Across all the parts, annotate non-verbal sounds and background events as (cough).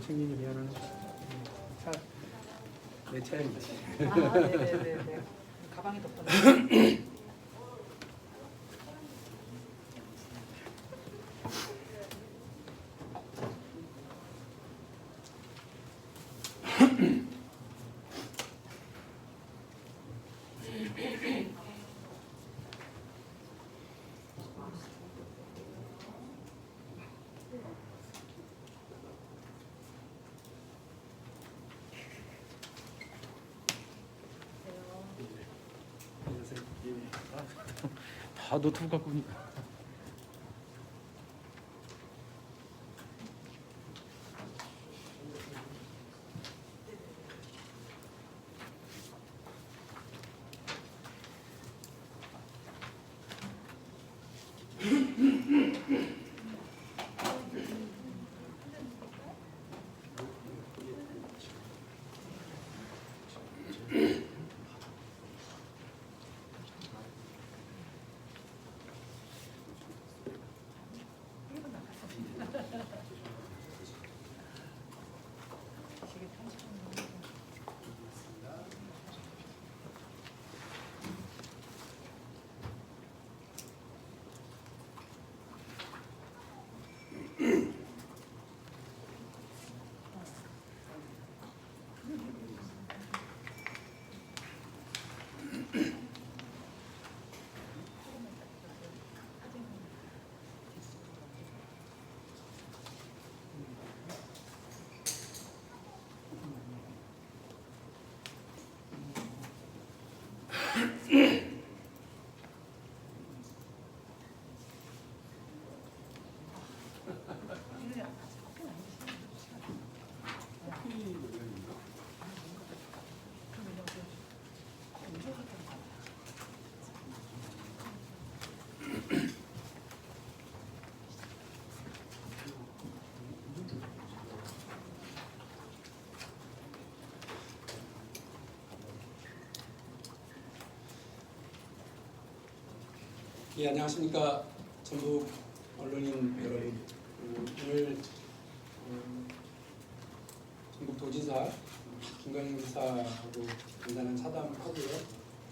뭐 챙기니 미안하네. 차, 내 차량이지. 아, 네네네. 가방에 덮어 (laughs) 다 노트북 갖고 오니까. 예, 안녕하십니까. 전북 언론인 여러분. 음, 오늘 음, 전북 도지사 김광현 지사하고 간단한 차담하고요.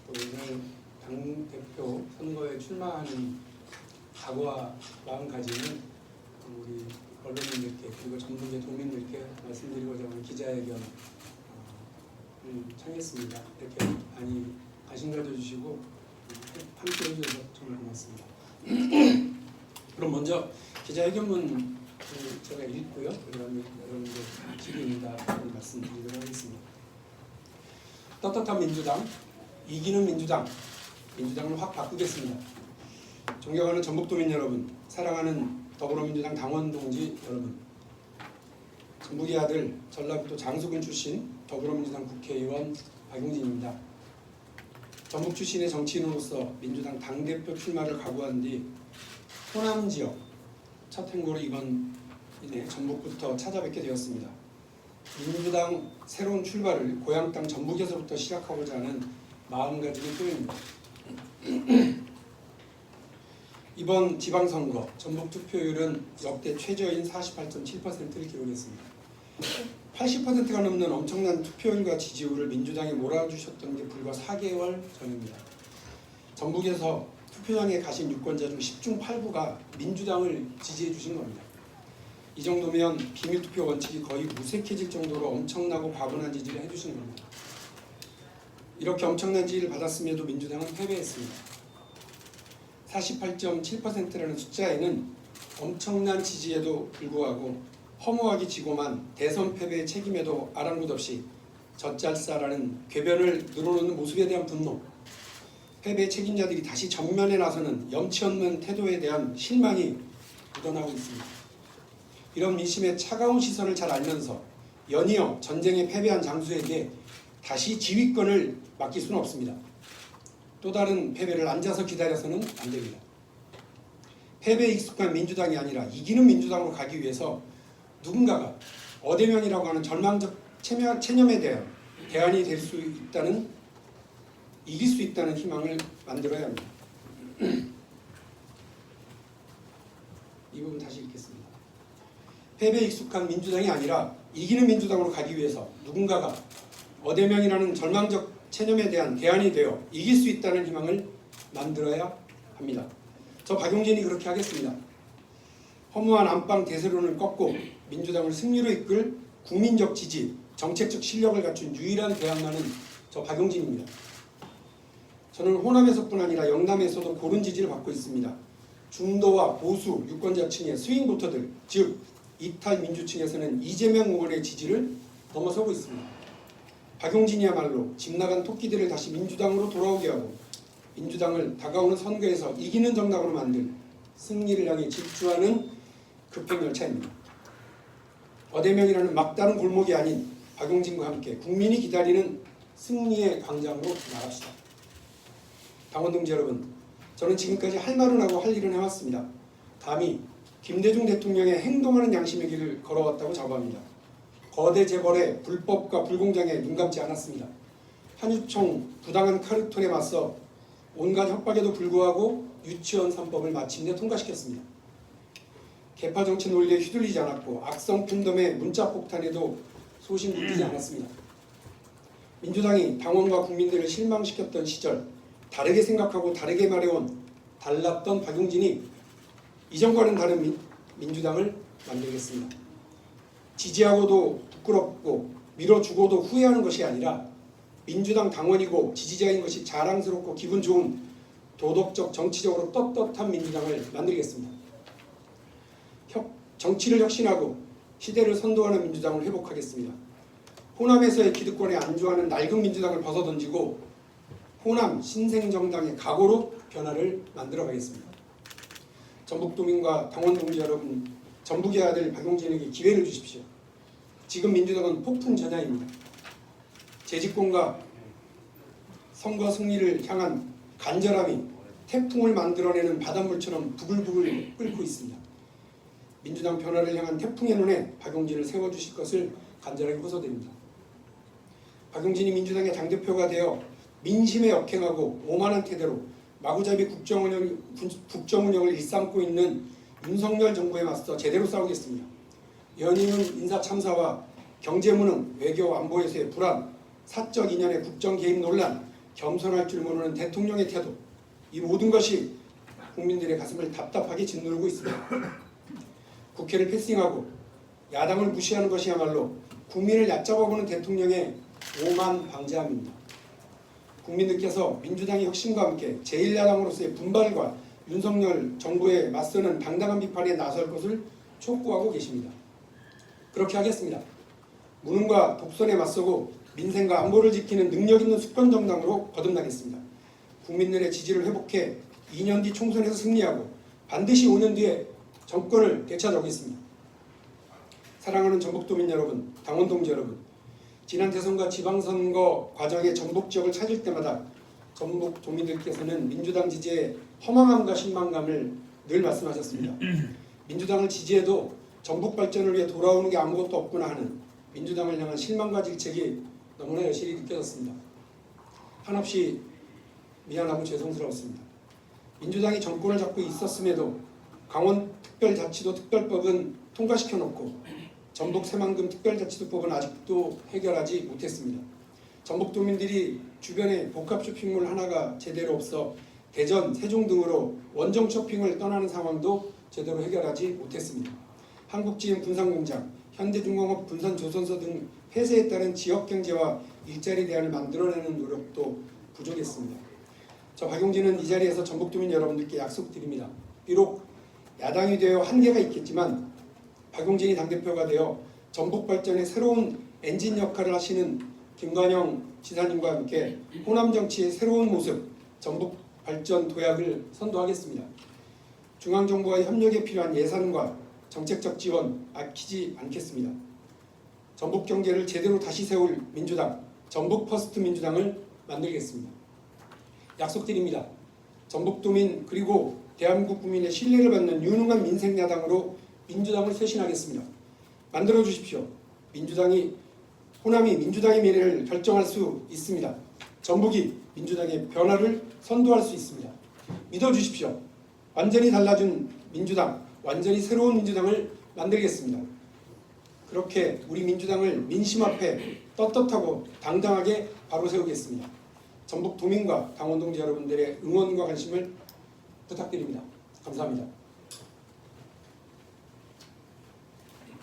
또 오늘 당 대표 선거에 출마하는 각오와 마음가짐은 우리 언론인들께 그리고 전북의 도민들께 말씀드리고자 오늘 기자회견 어, 을 청했습니다. 이렇게 많이 관심 가져주시고 함께 해 주셔서 정말 고맙습니다. (clears throat) 그럼 먼저 기자회견문 제가 읽고요. 그다음에 여러분들 질의입니다. 말씀드리도록 하겠습니다. 떳떳한 민주당, 이기는 민주당, 민주당을 확 바꾸겠습니다. 존경하는 전북도민 여러분, 사랑하는 더불어민주당 당원 동지 여러분, 전북의 아들 전라북도 장수군 출신 더불어민주당 국회의원 박용진입니다. 전북 출신의 정치인으로서 민주당 당대표 출마를 각오한 뒤 호남 지역 첫 행보로 이번 이내 전북부터 찾아뵙게 되었습니다. 민주당 새로운 출발을 고향 땅 전북에서부터 시작하고자 하는 마음가짐이 또입니다. (clears throat) 이번 지방선거 전북 투표율은 역대 최저인 48.7%를 기록했습니다. 80%가 넘는 엄청난 투표율과 지지율을 민주당에 몰아주셨던 게 불과 4개월 전입니다. 전북에서 투표장에 가신 유권자 중 10중 8구가 민주당을 지지해 주신 겁니다. 이 정도면 비밀투표 원칙이 거의 무색해질 정도로 엄청나고 과분한 지지를 해주신 겁니다. 이렇게 엄청난 지지를 받았음에도 민주당은 패배했습니다. 48.7%라는 숫자에는 엄청난 지지에도 불구하고 허무하게 지고만 대선 패배의 책임에도 아랑곳 없이 젖잘싸라는 궤변을 늘어놓는 모습에 대한 분노 패배 책임자들이 다시 전면에 나서는 염치 없는 태도에 대한 실망이 묻어나고 있습니다. 이런 민심의 차가운 시선을 잘 알면서 연이어 전쟁에 패배한 장수에게 다시 지휘권을 맡길 수는 없습니다. 또 다른 패배를 앉아서 기다려서는 안 됩니다. 패배에 익숙한 민주당이 아니라 이기는 민주당으로 가기 위해서 누군가가 어대명이라고 하는 절망적 체면, 체념 에 대한 대안이 될 수 있다는 이길 수 있다는 희망을 만들어야 합니다. (clears throat) 이 부분 다시 읽겠습니다. 패배에 익숙한 민주당이 아니라 이기는 민주당으로 가기 위해서 누군가가 어대명이라는 절망적 체념에 대한 대안이 되어 이길 수 있다는 희망을 만들어야 합니다. 저 박용진이 그렇게 하겠습니다. 허무한 안방 대세론을 꺾고 민주당을 승리로 이끌 국민적 지지, 정책적 실력을 갖춘 유일한 대안만은 저 박용진입니다. 저는 호남에서뿐 아니라 영남에서도 고른 지지를 받고 있습니다. 중도와 보수 유권자층의 스윙 보터들, 즉 이탈 민주층에서는 이재명 의원의 지지를 넘어서고 있습니다. 박용진이야말로 집 나간 토끼들을 다시 민주당으로 돌아오게 하고 민주당을 다가오는 선거에서 이기는 정당으로 만들 승리를 향해 질주하는 급행열차입니다. 어대명이라는 막다른 골목이 아닌 박용진과 함께 국민이 기다리는 승리의 광장으로 나갑시다. 당원 동지 여러분, 저는 지금까지 할 말은 하고 할 일은 해왔습니다. 감히 김대중 대통령의 행동하는 양심의 길을 걸어왔다고 자부합니다. 거대 재벌의 불법과 불공정에 눈 감지 않았습니다. 한유총 부당한 카르텔에 맞서 온갖 협박에도 불구하고 유치원 3법을 마침내 통과시켰습니다. 개파 정치 논리에 휘둘리지 않았고 악성 팬덤의 문자 폭탄에도 소신 물리지 않았습니다. 민주당이 당원과 국민들을 실망시켰던 시절 다르게 생각하고 다르게 말해온 달랐던 박용진이 이전과는 다른 민, 민주당을 만들겠습니다. 지지하고도 부끄럽고 밀어주고도 후회하는 것이 아니라 민주당 당원이고 지지자인 것이 자랑스럽고 기분 좋은 도덕적 정치적으로 떳떳한 민주당을 만들겠습니다. 혁, 정치를 혁신하고 시대를 선도하는 민주당을 회복하겠습니다. 호남에서의 기득권에 안주하는 낡은 민주당을 벗어던지고 호남 신생정당의 각오로 변화를 만들어가겠습니다. 전북 도민과 당원 동지 여러분, 전북의 아들 박용진에게 기회를 주십시오. 지금 민주당은 폭풍 전야입니다. 재집권과 선거 승리를 향한 간절함이 태풍을 만들어내는 바닷물처럼 부글부글 끓고 있습니다. 민주당 변화를 향한 태풍의 눈에 박용진을 세워주실 것을 간절하게 호소드립니다. 박용진이 민주당의 당대표가 되어 민심에 역행하고 오만한 태도로 마구잡이 국정운영, 국정운영을 일삼고 있는 윤석열 정부에 맞서 제대로 싸우겠습니다. 연이은 인사참사와 경제무능, 외교 안보에서의 불안, 사적 인연의 국정 개입 논란, 겸손할 줄 모르는 대통령의 태도 이 모든 것이 국민들의 가슴을 답답하게 짓누르고 있습니다. 국회를 패싱하고 야당을 무시하는 것이야말로 국민을 얕잡아보는 대통령의 오만 방자함입니다. 국민들께서 민주당의 혁신과 함께 제1야당으로서의 분발과 윤석열 정부에 맞서는 당당한 비판에 나설 것을 촉구하고 계십니다. 그렇게 하겠습니다. 무능과 독선에 맞서고 민생과 안보를 지키는 능력 있는 수권 정당으로 거듭나겠습니다. 국민들의 지지를 회복해 2년 뒤 총선에서 승리하고 반드시 5년 뒤에 정권을 되찾아오겠습니다. 사랑하는 전북도민 여러분, 당원 동지 여러분, 지난 대선과 지방선거 과정의 전북 지역을 찾을 때마다 전북 도민들께서는 민주당 지지에 허망함과 실망감을 늘 말씀하셨습니다. 민주당을 지지해도 전북 발전을 위해 돌아오는 게 아무것도 없구나 하는 민주당을 향한 실망과 질책이 너무나 여실히 느껴졌습니다. 한없이 미안하고 죄송스러웠습니다. 민주당이 정권을 잡고 있었음에도 강원 특별자치도 특별법은 통과시켜 놓고 전북 새만금 특별자치도법은 아직도 해결하지 못했습니다. 전북 도민들이 주변에 복합 쇼핑몰 하나가 제대로 없어 대전, 세종 등으로 원정 쇼핑을 떠나는 상황도 제대로 해결하지 못했습니다. 한국지인 군산공장, 현대중공업 분산조선소 등 폐쇄에 따른 지역경제와 일자리 대안을 만들어내는 노력도 지키겠습니다. 저 박용진은 이 자리에서 전북도민 여러분들께 약속드립니다. 비록 야당이 되어 한계가 있겠지만 박용진이 당대표가 되어 전북 발전의 새로운 엔진 역할을 하시는 김관영 지사님과 함께 호남 정치의 새로운 모습, 전북 발전 도약을 선도하겠습니다. 중앙 정부와의 협력에 필요한 예산과 정책적 지원 아끼지 않겠습니다. 전북 경제를 제대로 다시 세울 민주당, 전북 퍼스트 민주당을 만들겠습니다. 약속드립니다. 전북 도민 그리고 대한민국 국민의 신뢰를 받는 유능한 민생야당으로 민주당을 쇄신하겠습니다. 만들어 주십시오. 민주당이 호남이 민주당의 미래를 결정할 수 있습니다. 전북이 민주당의 변화를 선도할 수 있습니다. 믿어 주십시오. 완전히 달라진 민주당, 완전히 새로운 민주당을 만들겠습니다. 그렇게 우리 민주당을 민심 앞에 떳떳하고 당당하게 바로 세우겠습니다. 전북 도민과 강원 동지 여러분들의 응원과 관심을 부탁드립니다. 감사합니다.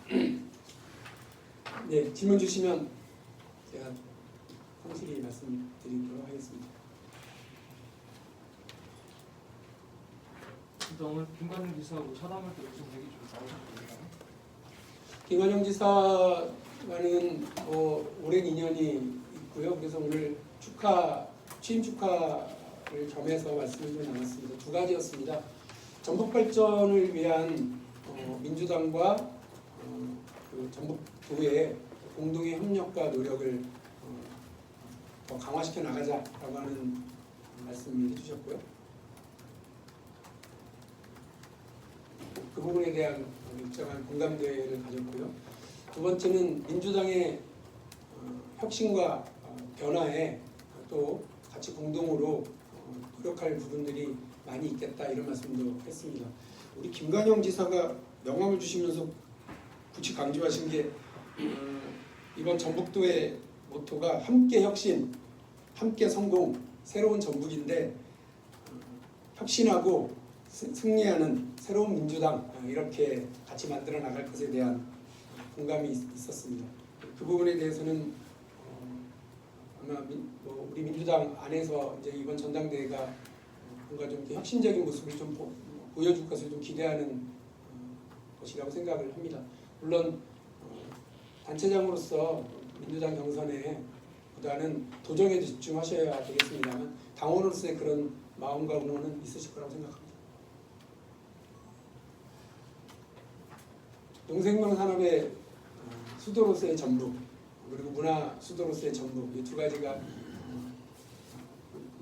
(clears throat) 네, 질문 주시면 제가 성실히 말씀드리도록 하겠습니다. 오늘 김관영 기사하고 차담을 때 무슨 얘기 좀 나오셨나요? 김관영 지사와는 뭐 오랜 인연이 있고요. 그래서 오늘 축하 취임 축하를 겸해서 말씀을 좀 나눴습니다. 두 가지였습니다. 전북 발전을 위한 어, 민주당과 어, 그 전북도의 공동의 협력과 노력을 어, 더 강화시켜 나가자라고 하는 말씀을 해주셨고요. 그 부분에 대한 일정한 공감대를 가졌고요. 두 번째는 민주당의 어, 혁신과 어, 변화에 또 같이 공동으로 어, 노력할 부분들이 많이 있겠다 이런 말씀도 했습니다. 우리 김관영 지사가 명함을 주시면서 굳이 강조하신 게 어, 이번 전북도의 모토가 함께 혁신, 함께 성공, 새로운 전북인데 어, 혁신하고 스- 승리하는 새로운 민주당 어, 이렇게 같이 만들어 나갈 것에 대한 공감이 있- 있었습니다. 그 부분에 대해서는 어, 아마 민- 뭐 우리 민주당 안에서 이제 이번 전당대회가 어, 뭔가 좀 혁신적인 모습을 좀 보, 여줄 것을 좀 기대하는 어, 것이라고 생각을 합니다. 물론 어, 단체장으로서 민주당 경선에 보다는 도정에 집중하셔야 되겠습니다만 당원으로서의 그런 마음과 의논은 있으실 거라고 생각합니다. 농생명 산업의 어, 수도로서의 전북 그리고 문화 수도로서의 전북 이 두 가지가 어,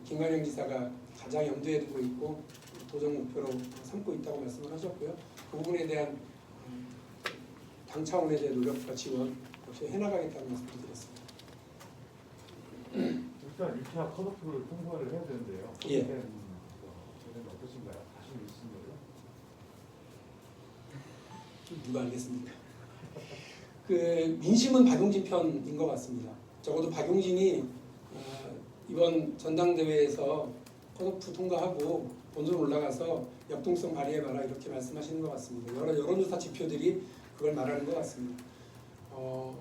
김관영 지사가 가장 염두에 두고 있고 도정 목표로 삼고 있다고 말씀을 하셨고요. 그 부분에 대한 어, 당 차원에서의 노력과 지원 역시 해나가겠다는 말씀을 드렸습니다. 일단 1차 컷오프를 통과를 해야 되는데요. 예. 그때 저는 어떠신가요? 자신 있으신가요? 누가 알겠습니까? (laughs) 그 민심은 박용진 편인 것 같습니다. 적어도 박용진이 어, 이번 전당대회에서 컷오프 통과하고 본선 올라가서 역동성 발휘해봐라 이렇게 말씀하시는 것 같습니다. 여러 여론조사 지표들이 그걸 말하는 것 같습니다. 어,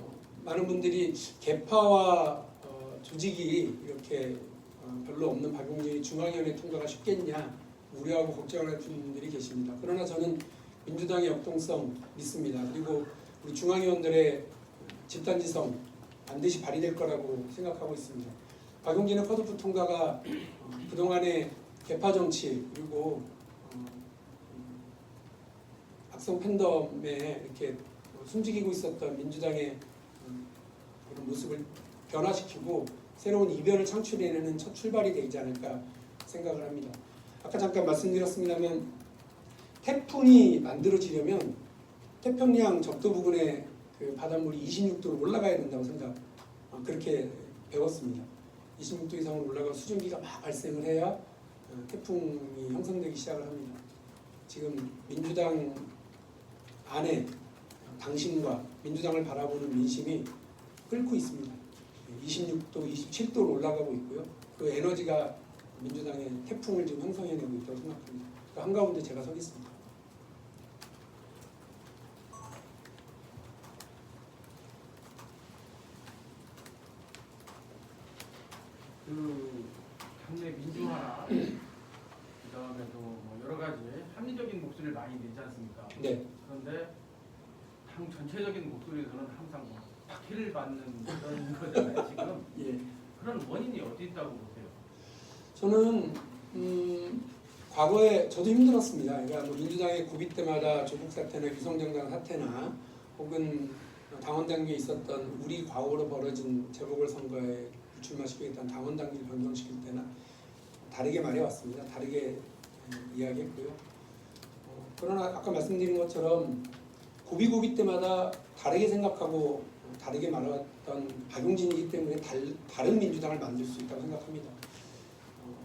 많은 분들이 개파와 어, 조직이 이렇게 어, 별로 없는 박용진이 중앙위원회 통과가 쉽겠냐 우려하고 걱정하는 분들이 계십니다. 그러나 저는 민주당의 역동성 믿습니다. 그리고 우리 중앙위원들의 집단지성 반드시 발휘될 거라고 생각하고 있습니다. 박용진의 컷오프 통과가 어, 그동안의 개파 정치 그리고 어, 음, 악성 팬덤에 이렇게 어, 숨지기고 있었던 민주당의 음, 그런 모습을 변화시키고 새로운 이변을 창출해내는 첫 출발이 되지 않을까 생각을 합니다. 아까 잠깐 말씀드렸습니다만 태풍이 만들어지려면 태평양 적도 부근에 그 바닷물이 26도로 올라가야 된다고 생각 어, 그렇게 배웠습니다. 26도 이상으로 올라가 수증기가 막 발생을 해야 어, 태풍이 형성되기 시작을 합니다. 지금 민주당 안에 당신과 민주당을 바라보는 민심이 끓고 있습니다. 26도, 27도로 올라가고 있고요. 그 에너지가 민주당의 태풍을 지금 형성해내고 있다고 생각합니다. 그 한가운데 제가 서겠습니다. 그 민주당의 민주화나 그다음에 또뭐 여러 가지 합리적인 목소리를 많이 내지 않습니까? 네. 그런데 당 전체적인 목소리에서는 항상 뭐 박해를 받는 그런 거잖아요. 지금 (laughs) 예. 그런 원인이 어디 있다고 보세요? 저는 음, 과거에 저도 힘들었습니다. 그러니까 뭐 민주당의 고비 때마다 조국 사태나 유성정당 사태나 혹은 당원 당규에 있었던 우리 과거로 벌어진 재보궐선거에 불 출마시키겠다는 당원 당규를 변경시킬 때나 다르게 말해왔습니다. 다르게 음, 이야기했고요. 어, 그러나 아까 말씀드린 것처럼 고비 고비 때마다 다르게 생각하고 어, 다르게 말해왔던 박용진이기 때문에 달, 다른 민주당을 만들 수 있다고 생각합니다. 어,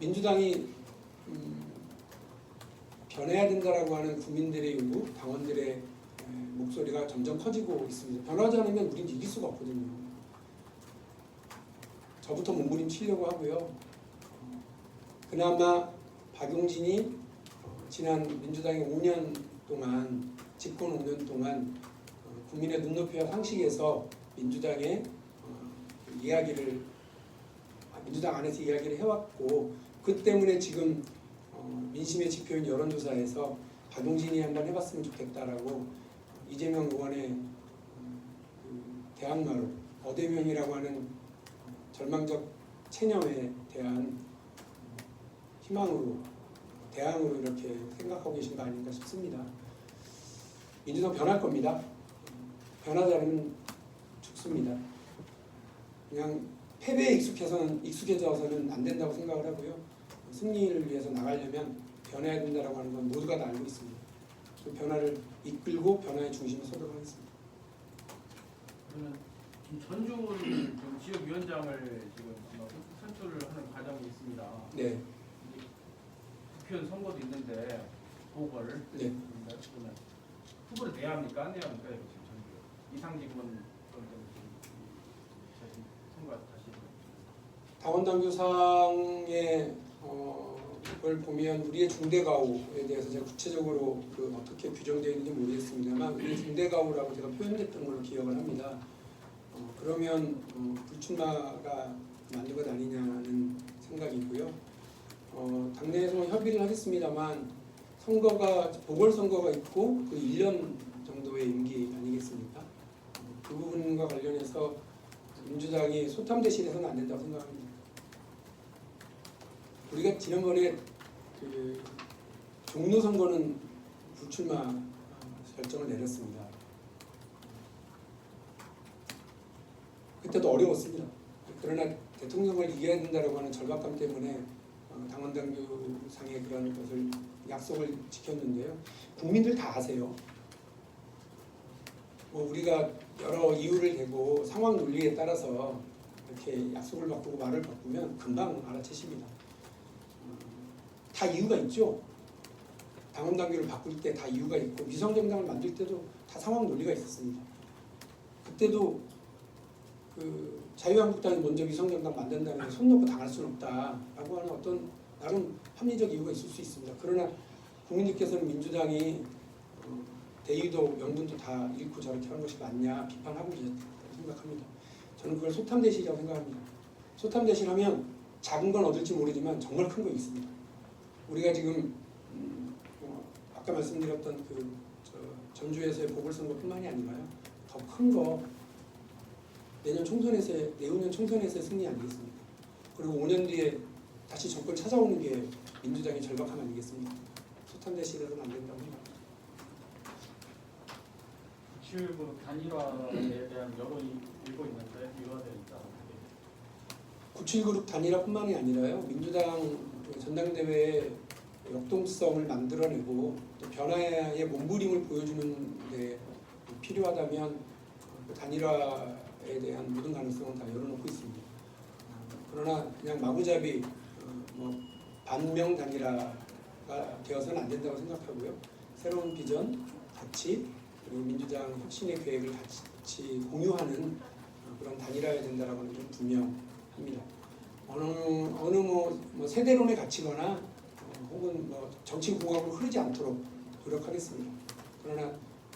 민주당이 음, 변해야 된다라고 하는 국민들의 요구, 당원들의 에, 목소리가 점점 커지고 있습니다. 변하지 않으면 우린 이길 수가 없거든요. 저부터 몸부림치려고 하고요. 어, 그나마 박용진이 어, 지난 민주당의 5년 동안 집권 5년 동안 어, 국민의 눈높이와 상식에서 민주당의 어, 이야기를 아, 민주당 안에서 이야기를 해왔고 그 때문에 지금 어, 민심의 지표인 여론조사에서 박용진이 한번 해봤으면 좋겠다라고 이재명 의원의 음, 그 대항마로 어대명이라고 하는 절망적 체념에 대한 희망으로 대항으로 이렇게 생각하고 계신 거 아닌가 싶습니다. 민주당 변할 겁니다. 변하지 않으면 죽습니다. 그냥 패배에 익숙해서는 익숙해져서는 안 된다고 생각을 하고요. 승리를 위해서 나가려면 변해야 된다라고 하는 건 모두가 다 알고 있습니다. 그 변화를 이끌고 변화의 중심에 서도록 하겠습니다. 그러면 지금 지역위원장을 지금 뭐 선출을 하는 과정이 있습니다. 네, 국회의원 선거도 있는데 보궐 네. 그러면 후보를 내야 합니까 안 내야 합니까 이거 지금 전주 이상직원 그런 좀 자신 선거 다시 당원 당규상의 어, 걸 보면 우리의 중대가오에 대해서 제가 구체적으로 그 어떻게 규정되어 있는지 모르겠습니다만 우리 중대가오라고 제가 표현됐던 걸로 기억을 합니다. 어, 그러면 어, 불출마가 맞는 것 아니냐는 생각이고요. 어, 당내에서 협의를 하겠습니다만 선거가 보궐선거가 있고 그 1년 정도의 임기 아니겠습니까? 어, 그 부분과 관련해서 민주당이 소탐대실에서는 안 된다고 생각합니다. 우리가 지난번에 그 종로 선거는 불출마 어, 결정을 내렸습니다. 그때도 어려웠습니다. 그러나 대통령을 이겨야 된다고 하는 절박감 때문에 어, 당원 당규상의 그런 것을 약속을 지켰는데요. 국민들 다 아세요. 뭐 우리가 여러 이유를 대고 상황 논리에 따라서 이렇게 약속을 바꾸고 말을 바꾸면 금방 알아채십니다. 어, 다 이유가 있죠. 당원 당규를 바꿀 때 다 이유가 있고 위성정당을 만들 때도 다 상황 논리가 있었습니다. 그때도 그 자유한국당이 먼저 위성정당 만든다는 게 손 놓고 당할 수는 없다라고 하는 어떤 나름 합리적 이유가 있을 수 있습니다. 그러나 국민들께서는 민주당이 어, 대의도 명분도 다 잃고 저렇게 하는 것이 맞냐 비판하고 계셨다고 생각합니다. 저는 그걸 소탐대실이라고 생각합니다. 소탐대실하면 작은 건 얻을지 모르지만 정말 큰거 있습니다. 우리가 지금 음, 어, 아까 말씀드렸던 그 저, 전주에서의 보궐선거뿐만이 아니라요 더 큰 거 내년 총선에서의 내후년 총선에서의 승리 아니겠습니까? 그리고 5년 뒤에 다시 정권 찾아오는 게 민주당의 절박함 아니겠습니까? 소탐대실에서는 안 된다고 생각합니다. 구칠구 단일화에 대한 여론이 일고 있는데 이화되니까 어떻게 97그룹 단일화뿐만이 아니라요 민주당 그 전당대회의 역동성을 만들어내고 또 변화의 몸부림을 보여주는 데 필요하다면 그 단일화 에 대한 모든 가능성은 다 열어놓고 있습니다. 그러나 그냥 마구잡이 어, 뭐 반명 단일화가 되어서는 안 된다고 생각하고요. 새로운 비전, 가치 그리고 민주당 혁신의 계획을 같이 공유하는 어, 그런 단일화해야 된다라고 하는 좀 분명합니다. 어느 어느 뭐, 뭐 세대론에 갇히거나 어, 혹은 뭐 정치 공학으로 흐르지 않도록 노력하겠습니다. 그러나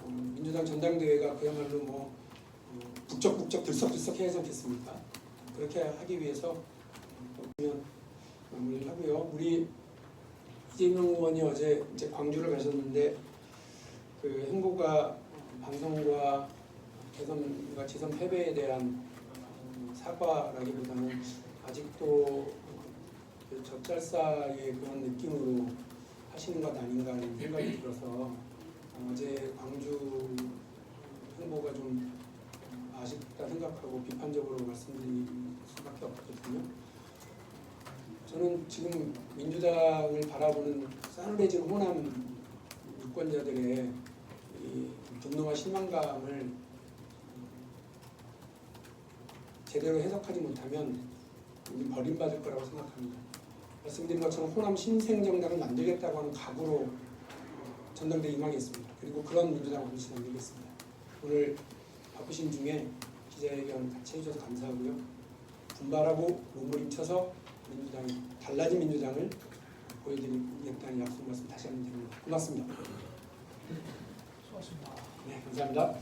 어, 민주당 전당대회가 그야말로 뭐 어, 북적북적 들썩들썩 해야 하지 않겠습니까? 그렇게 하기 위해서 마무리를 하고요. 우리 이재명 의원이 어제 이제 광주를 가셨는데 그 행보가 방송과 대선과 지선 패배에 대한 어, 사과라기보다는 아직도 그 젖잘싸의 그런 느낌으로 하시는 것 아닌가 하는 생각이 들어서 어제 광주 행보가 좀 아쉽다 생각하고 비판적으로 말씀드릴 수밖에 없거든요. 저는 지금 민주당을 바라보는 싸늘해진 호남 유권자들의 이 분노와 실망감을 제대로 해석하지 못하면 우리 버림받을 거라고 생각합니다. 말씀드린 것처럼 호남 신생정당을 만들겠다고 하는 각오로 전당대 임하겠습니다. 그리고 그런 민주당을 반드시 만들겠습니다. 오늘 바쁘신 중에 기자회견 같이 해주셔서 감사하고요. 분발하고 몸부림쳐서 민주당이 달라진 민주당을 보여드리겠다는 약속 말씀 다시 한번 드립니다. 고맙습니다. 수고하셨습니다. 네, 감사합니다.